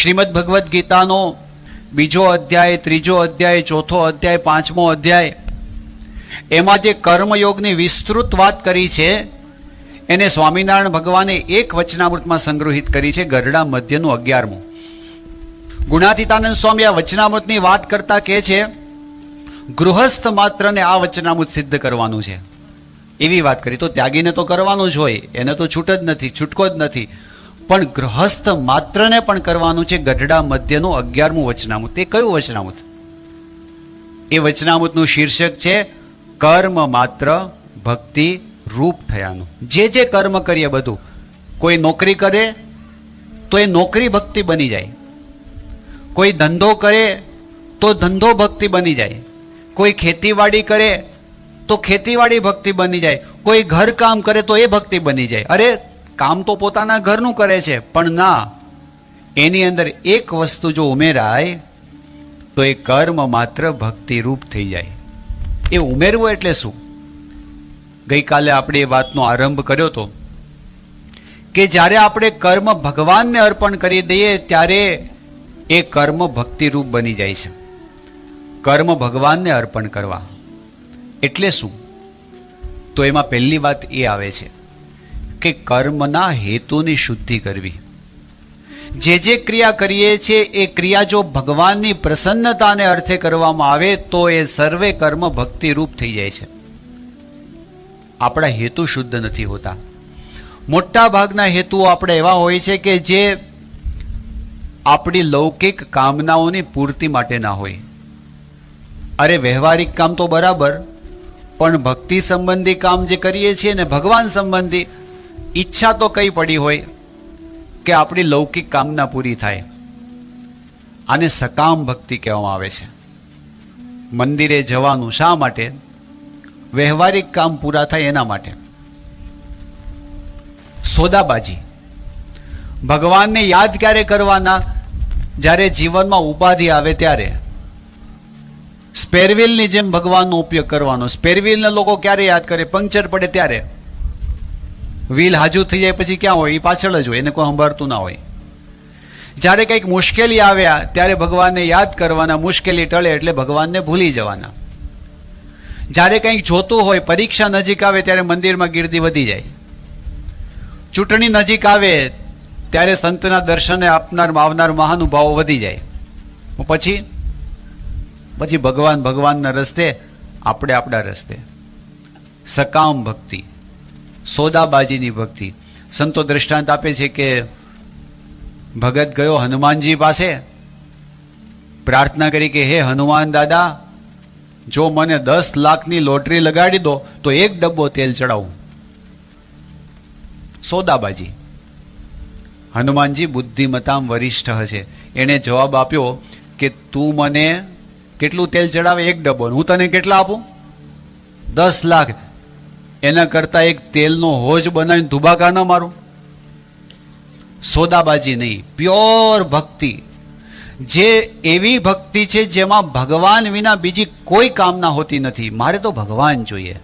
શ્રીમદ ભગવદ્ ગીતાનો બીજો અધ્યાય, ત્રીજો અધ્યાય, ચોથો અધ્યાય, પાંચમો અધ્યાય, એમાં જે કર્મયોગની વિસ્તૃત વાત કરી છે, એને સ્વામિનારાયણ ભગવાને એક વચનામૃતમાં સંગ્રહિત કરી છે, ગરડા મધ્યનું અગિયારમું. ગુણાતીતાનંદ સ્વામી આ વચનામૃતની વાત કરતા કહે છે, ગૃહસ્થ માત્રને આ વચનામૃત સિદ્ધ કરવાનું છે. એવી વાત કરી. તો ત્યાગીને તો કરવાનું જ હોય, એને તો છૂટ જ નથી, છૂટકો જ નથી. પણ ગૃહસ્થ માત્રને પણ કરવાનું છે ગઢડા મધ્યનું અગિયારમું વચનામૃત એ કયું વચનામૃત એ વચનામૃતનું શીર્ષક છે, કર્મ માત્ર ભક્તિ રૂપ થયાનું. જે જે કર્મ કરીએ બધું, કોઈ નોકરી કરે, તો એ નોકરી ભક્તિ બની જાય. કોઈ ધંધો કરે, તો ધંધો ભક્તિ બની જાય. કોઈ ખેતીવાડી કરે, તો ખેતીવાડી ભક્તિ બની જાય. કોઈ ઘર કામ કરે, તો એ ભક્તિ બની જાય. અરે કામ તો પોતાના ઘરનું કરે છે, પણ ના, એની અંદર એક વસ્તુ જો ઉમેરાય, તો એ કર્મ માત્ર ભક્તિરૂપ થઈ જાય. એ ઉમેરવું એટલે શું? ગઈકાલે આપણે એ વાતનો આરંભ કર્યો હતો કે જ્યારે આપણે કર્મ ભગવાનને અર્પણ કરી દઈએ, ત્યારે એ કર્મ ભક્તિરૂપ બની જાય છે. કર્મ ભગવાનને અર્પણ કરવા. એટલે શું? તો એમાં પહેલી વાત એ આવે છે. કે કર્મના હેતુની શુદ્ધિ કરવી. જે જે ક્રિયા કરીએ છીએ, એ ક્રિયા જો ભગવાનની પ્રસન્નતાને અર્થે કરવામાં આવે, તો એ સર્વે કર્મ ભક્તિરૂપ થઈ જાય છે. આપણા હેતુ શુદ્ધ નથી હોતા. મોટા ભાગના હેતુઓ આપણે એવા હોય છે કે જે આપણી લૌકિક કામનાઓની પૂર્તિ માટે ના હોય. અરે વ્યવહારિક કામ તો બરાબર, પણ ભક્તિ સંબંધી કામ જે કરીએ છીએ ને ભગવાન સંબંધી ઈચ્છા તો કઈ પડી હોય કે આપણી લૌકિક કામના પૂરી થાય. આને સકામ ભક્તિ કહેવામાં આવે છે. મંદિરે જવાનું શા માટે? વ્યવહારિક કામ પૂરા થાય એના માટે. સોદાબાજી. ભગવાનને યાદ ક્યારે કરવાના? જ્યારે જીવનમાં ઉપાધિ આવે ત્યારે. સ્પેરવીલની જેમ ભગવાનનો ઉપયોગ કરવાનો. સ્પેરવીલને લોકો ક્યારે યાદ કરે? પંક્ચર પડે ત્યારે. વ્હીલ હાજુ થઈ જાય, પછી ક્યાં હોય? એ પાછળ જ હોય, એને કોઈ સંભાળતું ના હોય. જ્યારે કંઈક મુશ્કેલી આવ્યા, ત્યારે ભગવાનને યાદ કરવાના, મુશ્કેલી ટળે એટલે ભગવાનને ભૂલી જવાના. જ્યારે કંઈક જોતું હોય, પરીક્ષા નજીક આવે, ત્યારે મંદિરમાં ગીર્દી વધી જાય. ચૂંટણી નજીક આવે, ત્યારે સંતના દર્શને આપનાર આવનાર મહાનુભાવો વધી જાય. પછી? પછી ભગવાન ભગવાનના રસ્તે, આપણે આપણા રસ્તે. સકામ ભક્તિ. સોદાબાજીની ભક્તિ. સંતો દ્રષ્ટાંત આપે છે કે ભગત ગયો હનુમાનજી પાસે, પ્રાર્થના કરી કે, હે હનુમાન દાદા, જો મને દસ લાખની લોટરી લગાડી દો, તો એક ડબ્બો તેલ ચડાવું. સોદાબાજી. હનુમાનજી બુદ્ધિમતામ વરિષ્ઠ હશે. એણે જવાબ આપ્યો કે, તું મને કેટલું તેલ ચડાવે? એક ડબ્બો. હું તને કેટલા આપું? દસ લાખ. એના કરતા એક તેલનો હોજ બનાવીને ધુબાકા ન મારું? સોદાબાજી નહીં, પ્યોર ભક્તિ. જે એવી ભક્તિ છે જેમાં ભગવાન વિના બીજી કોઈ કામના હોતી નથી. મારે તો ભગવાન જોઈએ.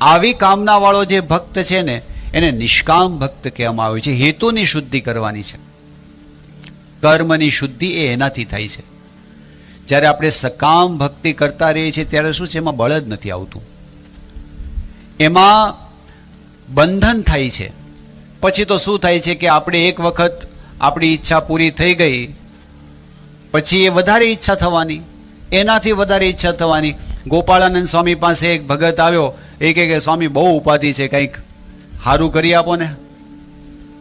આવી કામનાવાળો જે ભક્ત છે ને, એને નિષ્કામ ભક્ત કહેવામાં આવે છે. હેતુની શુદ્ધિ કરવાની છે. કર્મની શુદ્ધિ એ એનાથી થાય છે. જ્યારે આપણે સકામ ભક્તિ કરતા રહીએ છીએ, ત્યારે શું છે? એમાં બળ જ નથી આવતું. એમાં બંધન થાય છે. પછી તો શું થાય છે કે આપણે એક વખત આપણી ઈચ્છા પૂરી થઈ ગઈ, પછી એ વધારે ઈચ્છા થવાની, એનાથી વધારે ઈચ્છા થવાની. ગોપાળાનંદ સ્વામી પાસે એક ભગત આવ્યો, એ કે, સ્વામી, બહુ ઉપાધિ છે, કંઈક સારું કરી આપો ને.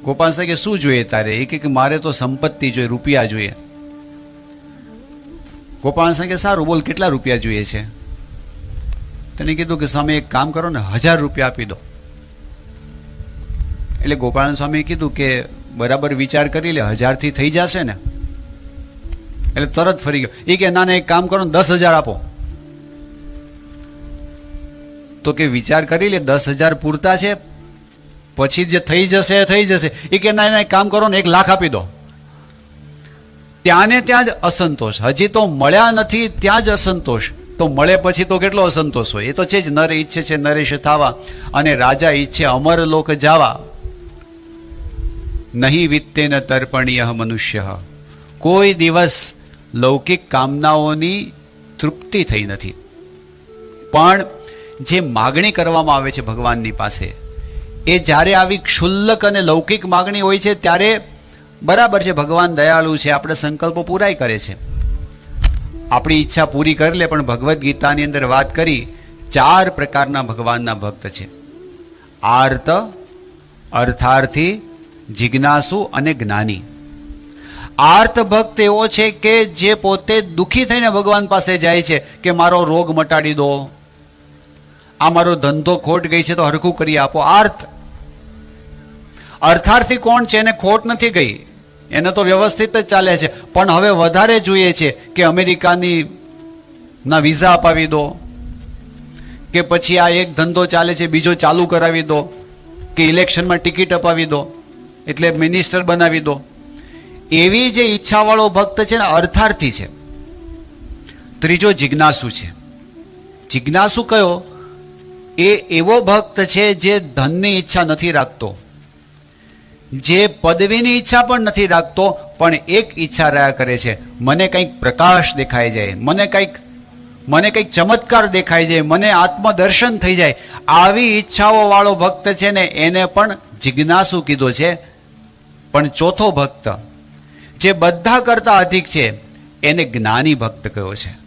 ગોપાલ સાહેબ કે, શું જોઈએ તારે? એ કે, મારે તો સંપત્તિ જોઈએ, રૂપિયા જોઈએ. ગોપાલ સાહેબ કે, સારું, બોલ, કેટલા રૂપિયા જોઈએ છે? તેને કીધું કે સ્વામી એક કામ કરો ને, હજાર રૂપિયા આપી દો. એટલે ગોપાળન સ્વામીએ કીધું કે, બરાબર વિચાર કરી લે, હજારથી થઈ જશે ને. એટલે તરત ફરી ગયો. એ કે, ના એક કામ કરો ને, દસ હજાર આપો. તો કે, વિચાર કરી લે, દસ હજાર પૂરતા છે, પછી જે થઈ જશે થઈ જશે. એ કે, ના એક કામ કરો ને, એક લાખ આપી દો. ત્યાં ને ત્યાં જ અસંતોષ. હજી તો મળ્યા નથી, ત્યાં જ અસંતોષ. તો મળે પછી તો કેટલો અસંતોષ હોય? એ તો છે જ, નર ઈચ્છે છે, નરેશ થવા અને રાજા ઈચ્છે અમર લોક જાવા. નહીં વિત્તેન તર્પણીય મનુષ્ય. કોઈ દિવસ લૌકિક કામનાઓની તૃપ્તિ થઈ નથી. પણ જે માગણી કરવામાં આવે છે ભગવાનની પાસે, એ જ્યારે આવી ક્ષુલ્લક અને લૌકિક માગણી હોય છે, ત્યારે બરાબર છે ભગવાન દયાળુ છે, આપણે સંકલ્પો પૂરાય કરે છે. આપણી ઈચ્છા પૂરી કરી લે, પણ ભગવદ્ ગીતાની અંદર વાત કરી, ચાર પ્રકારના ભગવાનના ભક્ત છે. આર્ત, અર્થાર્થી, જિજ્ઞાસુ અને જ્ઞાની. આર્ત ભક્ત એવો છે કે જે પોતે દુઃખી થઈને ભગવાન પાસે જાય છે કે મારો રોગ મટાડી દો. આ મારો ધંધો ખોટ ગઈ છે તો હરખું કરી આપો. આર્ત. અર્થાર્થી કોણ છે? એને ખોટ નથી ગઈ. એને તો વ્યવસ્થિત જ ચાલે છે. પણ હવે વધારે જોઈએ છે કે અમેરિકાની ના વિઝા અપાવી દો, કે પછી આ એક ધંધો ચાલે છે, બીજો ચાલુ કરાવી દો, કે ઇલેક્શનમાં ટિકિટ અપાવી દો, એટલે મિનિસ્ટર બનાવી દો. એવી જે ઈચ્છાવાળો ભક્ત છે ને અર્થાર્થી છે. ત્રીજો જિજ્ઞાસુ છે. જિજ્ઞાસુ કયો? એ એવો ભક્ત છે જે ધનની ઈચ્છા નથી રાખતો. જે પદવીની ઈચ્છા પણ નથી રાખતો, પણ એક ઈચ્છા રહ્યા કરે છે. મને કંઈક પ્રકાશ દેખાઈ જાય, મને કંઈક મને કંઈક ચમત્કાર દેખાઈ જાય, મને આત્મદર્શન થઈ જાય. આવી ઈચ્છાઓ વાળો ભક્ત છે ને, એને પણ જિજ્ઞાસુ કીધો છે. પણ ચોથો ભક્ત, જે બધા કરતા અધિક છે, એને જ્ઞાની ભક્ત કહ્યો છે.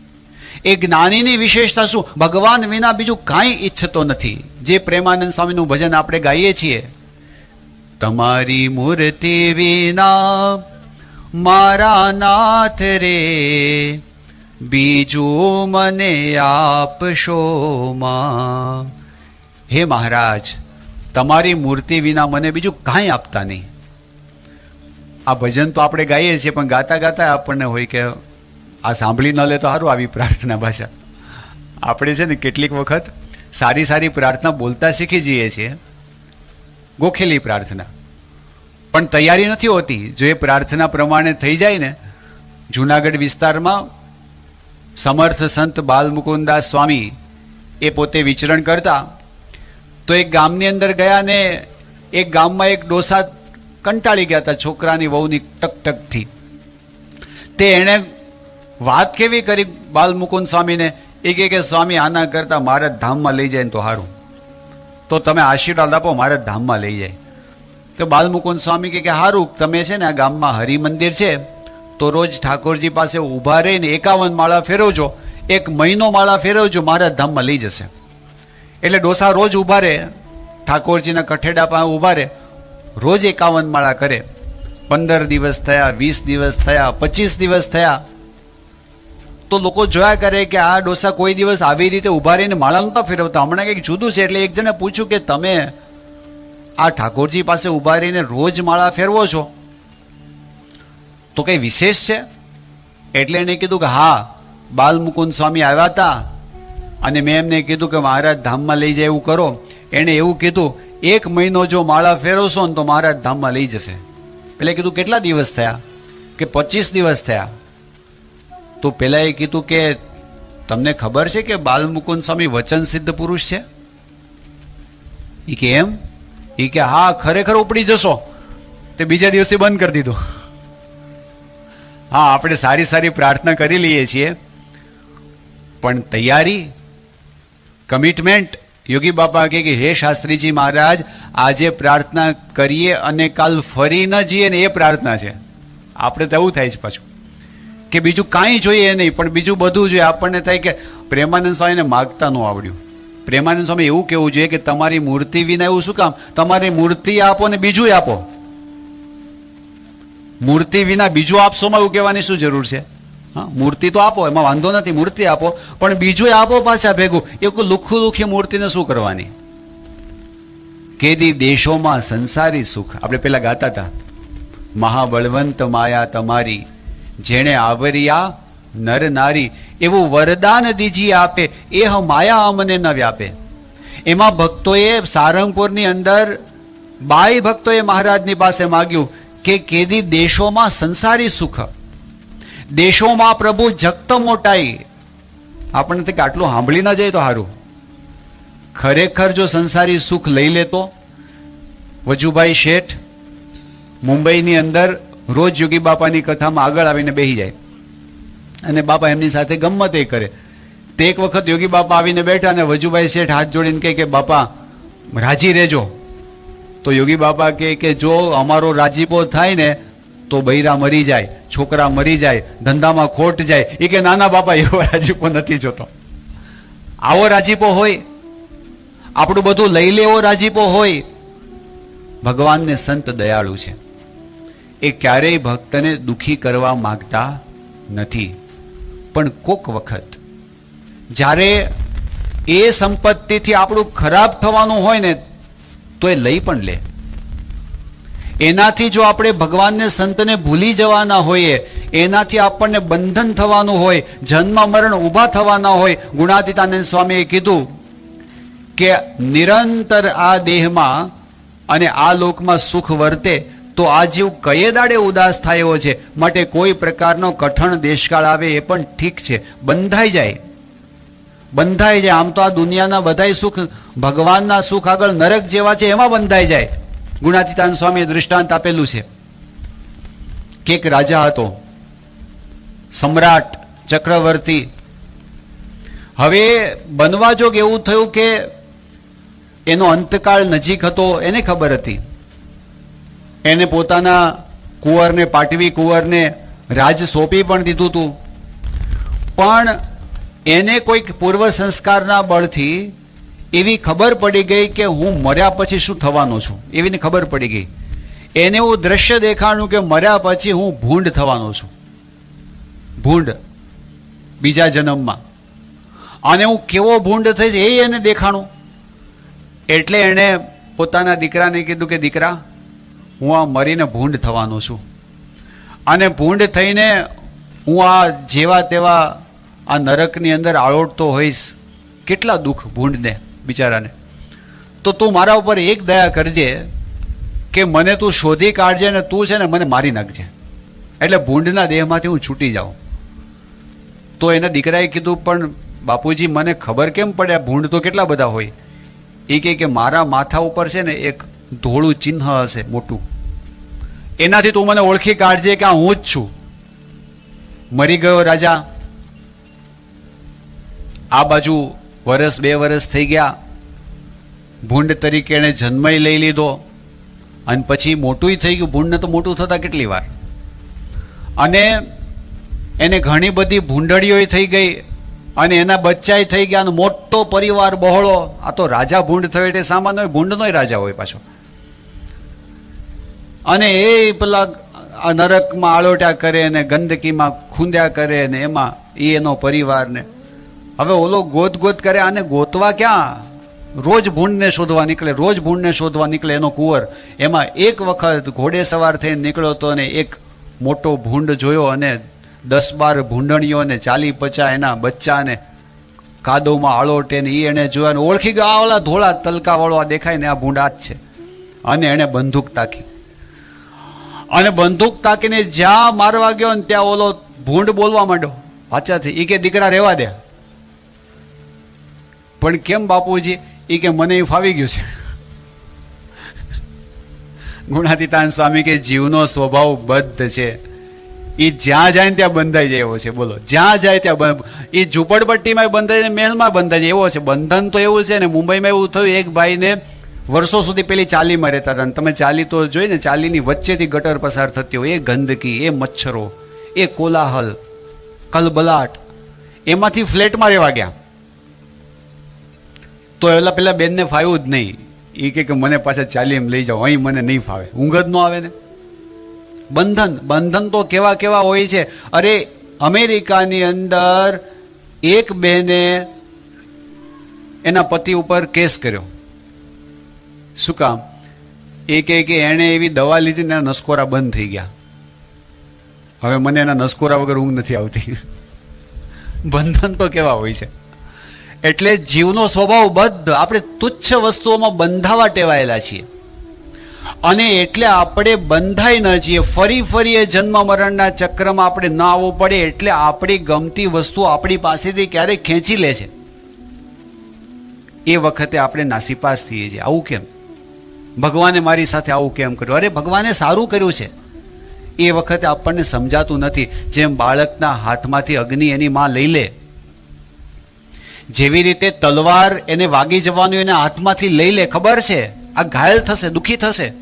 એ જ્ઞાનીની વિશેષતા શું? ભગવાન વિના બીજું કાંઈ ઈચ્છતો નથી. જે પ્રેમાનંદ સ્વામીનું ભજન આપણે ગાઈએ છીએ તમારી મૂર્તિ વિના મારા નાથ રે. બીજું મને આપશો માં. હે મહારાજ, તમારી મૂર્તિ વિના મને બીજું કાંઈ આપતા નહીં. આ ભજન તો આપણે ગાઈએ છીએ, પણ ગાતા ગાતા આપણને હોય કે આ સાંભળી ન લે તો સારું આવી પ્રાર્થના ભાષા. આપણે છે ને કેટલીક વખત સારી સારી પ્રાર્થના બોલતા શીખી જઈએ છીએ. ગોખેલી પ્રાર્થના. પણ તૈયારી નથી હોતી. જો એ પ્રાર્થના પ્રમાણે થઈ જાય ને, જુનાગઢ વિસ્તારમાં સમર્થ સંત બાલમુકુદાસ સ્વામી એ પોતે વિચરણ કરતા, તો એક ગામની અંદર ગયા ને, એક ગામમાં એક ડોસા કંટાળી ગયા હતા છોકરાની વહુની ટકટકથી. તે એણે વાત કેવી કરી બાલમુકુંદ સ્વામીને? એ કે, સ્વામી, આના કરતા મારા ધામમાં લઈ જાય ને તો સારું તો તમે આશીર્વાદ આપો, મારા ધામમાં લઈ જાય. તો બાલમુકુંદ સ્વામી કે સારું તમે છે ને આ ગામમાં હરિમંદિર છે. તો રોજ ઠાકોરજી પાસે ઊભા રહીને એકાવન માળા ફેરવજો. એક મહિનો માળા ફેરવજો, મારા ધામમાં લઈ જશે. એટલે ડોસા રોજ ઊભા રહે, ઠાકોરજીના કઠેડા પાસે ઊભા રહે, રોજ એકાવન માળા કરે. પંદર દિવસ થયા, વીસ દિવસ થયા, પચીસ દિવસ થયા તો લોકો જોયા કરે કે આ ડોસા કોઈ દિવસ આવી રીતે ઊભા રહીને માળા નહોતા ફેરવતા. હમણાં કંઈક જુદું છે એટલે એક જણે પૂછ્યું કે તમે આ ઠાકોરજી પાસે ઊભા રહીને રોજ માળા ફેરવો છો? તો કંઈ વિશેષ છે? એટલે એને કીધું કે હા, બાલમુકુંદ સ્વામી આવ્યા હતા અને મેં એમને કીધું કે મહારાજ ધામમાં લઈ જાય એવું કરો. એણે એવું કીધું, એક મહિનો જો માળા ફેરવશો ને તો મહારાજ ધામમાં લઈ જશે. એટલે કીધું, કેટલા દિવસ થયા? કે પચીસ દિવસ થયા. તો પેલા એ કીધું કે તમને ખબર છે કે બાલમુકુંદ સ્વામી વચન સિદ્ધ પુરુષ છે? એ કે એમ? એ કે હા, ખરેખર ઉપડી જશો. તે બીજા દિવસે બંધ કરી દીધું. હા, આપણે સારી સારી પ્રાર્થના કરી લઈએ છીએ. પણ તૈયારી, કમિટમેન્ટ, યોગી બાપા કહે કે, હે શાસ્ત્રીજી મહારાજ, આજે પ્રાર્થના કરીએ અને કાલ ફરી ન જઈએ ને એ પ્રાર્થના છે. આપણે તો એવું થાય છે પાછું. કે બીજું કાંઈ જોઈએ નહીં, પણ બીજું બધું જોઈએ. આપણને થાય કે પ્રેમાનંદ સ્વામીને માગતા ન આવડ્યું. પ્રેમાનંદ સ્વામી એવું કહેવું જોઈએ કે તમારી મૂર્તિ વિના એવું શું કામ? તમારી મૂર્તિ આપો ને બીજું આપો. મૂર્તિ વિના બીજું આપશોમાં એવું કહેવાની શું જરૂર છે? હા, મૂર્તિ તો આપો, એમાં વાંધો નથી, મૂર્તિ આપો. પણ બીજું આપો પાછા ભેગું. એ કોઈ લુખ્ખું લુખી મૂર્તિને શું કરવાની? કેદી દેશોમાં સંસારી સુખ. આપણે પેલા ગાતા હતા. મહાબળવંત માયા તમારી. જેણે આવરિયા નર નારી એવું વરદાન દીજી આપે એ હ માયા અમને ન વ્યાપે. એમાં ભક્તોએ સારંગપુરની અંદર બાઈ ભક્તોએ મહારાજની પાસે માગ્યું કે કેદી દેશોમાં સંસારી સુખ. દેશોમાં પ્રભુ જગત મોટાઈ. આપણને તે આટલું સાંભળી ન જાય તો સારું ખરેખર જો સંસારી સુખ લઈ લેતો, વજુભાઈ શેઠ, મુંબઈની અંદર રોજ યોગી બાપાની કથામાં આગળ આવીને બેસી જાય. અને બાપા એમની સાથે ગમત એ કરે. તે એક વખત યોગી બાપા આવીને બેઠા અને વજુભાઈ શેઠ હાથ જોડીને કહે કે, બાપા, રાજી રહેજો. તો યોગી બાપા કહે કે, જો અમારો રાજીપો થાય ને, તો બૈરા મરી જાય, છોકરા મરી જાય, ધંધામાં ખોટ જાય. એ કે નાના બાપા, એવો રાજીપો નથી જોતો. આવો રાજીપો હોય, આપણું બધું લઈ લેવો રાજીપો હોય, ભગવાનને સંત દયાળુ છે. એ ક્યારેય ભક્તને દુઃખી કરવા માંગતા નથી. પણ કોક વખત, જ્યારે એ સંપત્તિથી આપણું ખરાબ થવાનું હોય ને, તો એ લઈ પણ લે. એનાથી જો આપણે ભગવાનને, સંતને ભૂલી જવાના હોઈએ, એનાથી આપણને બંધન થવાનું હોય, જન્મ, મરણ ઊભા થવાના હોય, ગુણાતીતાનંદ સ્વામીએ કીધું કે નિરંતર આ દેહમાં અને આ લોકમાં સુખ વર્તે તો આ જીવ કયે દાડે ઉદાસ થયો છે? માટે કોઈ પ્રકારનો કઠણ દેશકાળ આવે એ પણ ઠીક છે. બંધાઈ જાય. બંધાઈ જાય. આમ તો આ દુનિયાના બધાય સુખ ભગવાનના સુખ આગળ નરક જેવા છે, એમાં બંધાઈ જાય. ગુણાતીતાન સ્વામીએ દૃષ્ટાંત આપેલું છે. કે એક રાજા હતો. સમ્રાટ ચક્રવર્તી. હવે બનવા જોગ એવું થયું કે એનો અંતકાળ નજીક હતો, એને ખબર હતી. એને પોતાના કુંવરને, પાટવી કુંવરને રાજ સોંપી પણ દીધું હતું પણ એને કોઈક પૂર્વ સંસ્કારના બળથી એવી ખબર પડી ગઈ કે હું મર્યા પછી શું થવાનો છું. એવીને ખબર પડી ગઈ. એને એવું દ્રશ્ય દેખાણું કે મર્યા પછી હું ભૂંડ થવાનો છું. ભૂંડ. બીજા જન્મમાં. અને હું કેવો ભૂંડ થઈશ એ એને દેખાણું. એટલે એણે પોતાના દીકરાને કીધું કે, દીકરા હું આ મરીને ભૂંડ થવાનો છું. અને ભૂંડ થઈને હું આ જેવા તેવા આ નરકની અંદર આળોટતો હોઈશ, કેટલા દુઃખ ભૂંડને, બિચારાને. તો તું મારા ઉપર એક દયા કરજે કે મને તું શોધી કાઢજે ને તું છે ને મને મારી નાખજે. એટલે ભૂંડના દેહમાંથી હું છૂટી જાઉં. તો એના દીકરાએ કીધું, પણ બાપુજી, મને ખબર કેમ પડે? ભૂંડ તો કેટલા બધા હોય? એ કે મારા માથા ઉપર છે ને એક ધોળું ચિહ્ન હશે, મોટું. એનાથી તું મને ઓળખી કાઢજે કે હું જ છું. મરી ગયો રાજા. આ બાજુ વરસ બે વરસ થઈ ગયા. ભૂંડ તરીકે એણે જન્મય લઈ લીધો. અને પછી મોટુંય થઈ ગયું. ભૂંડને તો મોટું થતા કેટલી વાર? અને એને ઘણી બધી ભૂંડળીઓ થઈ ગઈ. અને એના બચ્ચાય થઈ ગયા. મોટો પરિવાર બહોળો. આ તો રાજા ભૂંડ થયો એટલે સામાન્ય ભૂંડનો રાજા હોય પાછો. અને એ પેલા આ નરકમાં આળોટ્યા કરે ને ગંદકીમાં ખૂંદ્યા કરે ને એમાં એ એનો પરિવારને. હવે ઓલો ગોત ગોત કરે, આને ગોતવા ક્યાં? રોજ ભૂંડને શોધવા નીકળે, રોજ ભૂંડને શોધવા નીકળે એનો કુંવર. એમાં એક વખત ઘોડે સવાર થઈને નીકળ્યો તો અને એક મોટો ભૂંડ જોયો અને દસ બાર ભૂંડણીઓને ચાલી પચા એના બચ્ચાને કાદવમાં આળોટે ને એ એને જોયા ને ઓળખી ગયા, આ ઓલા ધોળા તલકાવાળો આ દેખાય ને, આ ભૂંડા જ છે. અને એણે બંદૂક તાકી. અને બંદૂક તાકીને જ્યાં મારવા ગયો ને ત્યાં ઓલો ભૂંડ બોલવા માંડ્યો. વાચાથી એ કે, દીકરા રહેવા દે. પણ કેમ બાપુજી? એ કે, મને એ ફાવી ગયું છે. ગુણાતીતાન સ્વામી કે, જીવનો સ્વભાવ બદ્ધ છે. એ જ્યાં જાય ને ત્યાં બંધાઈ જાય એવો છે. બોલો, જ્યાં જાય ત્યાં એ ઝૂંપડપટ્ટીમાં બંધાય જાય મહેલમાં બંધાય જાય. એવો છે. બંધન તો એવું છે ને, મુંબઈમાં એવું થયું, એક ભાઈને વર્ષો સુધી પેલી ચાલીમાં રહેતા હતા તમે ચાલી તો જોઈ ને, ચાલીની વચ્ચેથી ગટર પસાર થતી હોય, એ ગંદકી, એ મચ્છરો, એ કોલાહલ, કલબલાટ, એમાંથી ફ્લેટમાં રહેવા ગયા. તો એલા પેલા બેનને ફાવ્યું જ નહીં. એ કે મને પાછા એમ લઈ જાઓ, અહીં મને નહીં ફાવે. ઊંઘ જ ન આવે ને. બંધન બંધન તો કેવા કેવા હોય છે. અરે, અમેરિકાની અંદર એક બહેને એના પતિ ઉપર કેસ કર્યો. શું કામ? એ કહે કે એણે એવી દવા લીધી ને નસકોરા બંધ થઈ ગયા. હવે મને એના નસકોરા વગર ઊંઘ નથી આવતી. બંધન તો કેવા હોય છે. એટલે જીવનો સ્વભાવ બદ્ધ. આપણે તુચ્છ વસ્તુઓમાં બંધાવા ટેવાયેલા છીએ. અને એટલે આપણે બંધાઈ ન છીએ. ફરી ફરી એ જન્મ મરણના ચક્રમાં આપણે ન આવવું પડે એટલે આપણી ગમતી વસ્તુ આપણી પાસેથી ક્યારેક ખેંચી લે છે. એ વખતે આપણે નાસીપાસ થઈએ છીએ. આવું કેમ? ભગવાને મારી સાથે આવું કેમ કર્યું? અરે, ભગવાને સારું કર્યું છે. એ વખતે આપણને સમજાતું નથી જેમ બાળકના હાથમાંથી અગ્નિ એની માં લઈ લે. જેવી રીતે તલવાર એને વાગી જવાનું એના હાથમાંથી લઈ લે, ખબર છે? આ ઘાયલ થશે, દુખી થશે.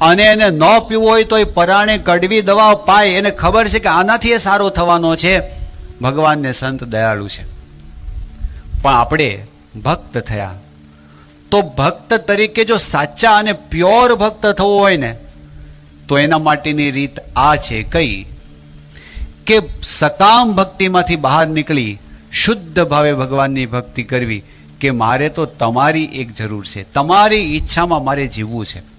અને એને ન પીવું હોય તો એ પરાણે કડવી દવા પાય, એને ખબર છે કે આનાથી એ સારો થવાનો છે. ભગવાનને સંત દયાળુ છે. પણ આપણે ભક્ત થયા. તો ભક્ત તરીકે જો સાચા અને પ્યોર ભક્ત થવું હોય ને, તો એના માટેની રીત આ છે કઈ, કે સકામ ભક્તિમાંથી બહાર નીકળી, શુદ્ધ ભાવે ભગવાનની ભક્તિ કરવી, કે મારે તો તમારી એક જરૂર છે. તમારી ઈચ્છામાં મારે જીવવું છે.